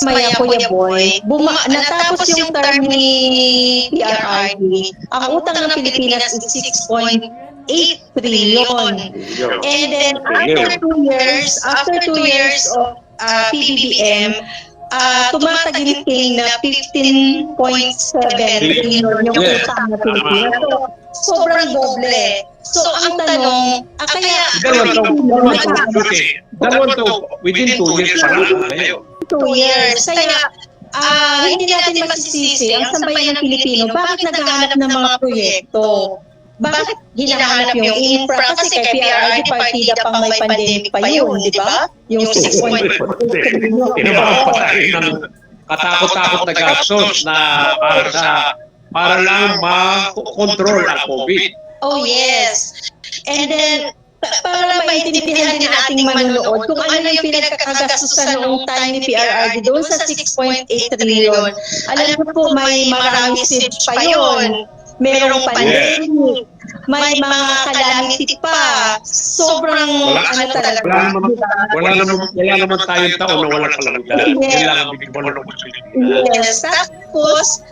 Maya Kuya Boy, buma, natapos yung term ni PRRD, ang utang ng Pilipinas is 6.8 trillion. And then after two years, after two years of uh, PBBM, uh, tumataginting na 15.7 trillion yung utang ng Pilipinas. So, sobrang doble. So, ang tanong, ah, kaya Dalawang taon, within two years pa lang. Tayo. Two years. Kaya, ah, hindi natin masisisi ang sambayan ng Pilipino. Bakit naghahanap ng mga proyekto? Bakit hinahanap yung infra? Kasi kay PRRD partida pang may pandemic pa yun, di ba? Yung 6.8 trillion. Pa tayo ng katakot-takot na gastos na para sa para lang ma-control ang COVID. Oh, yes. And then, maintindihan din ating manunood kung ano yung pinagkakagastusan noong time ni PRRD doon sa 6.8 trillion. Alam mo po, may maraming siege pa yun. Merong pandemic. May mga calamity pa. Sobrang, Wala- ano talaga. Wala naman, wala naman, wala naman tayong taon na wala kalamidad. Yes. Kailangan bigyan mo ng Yes. Tapos,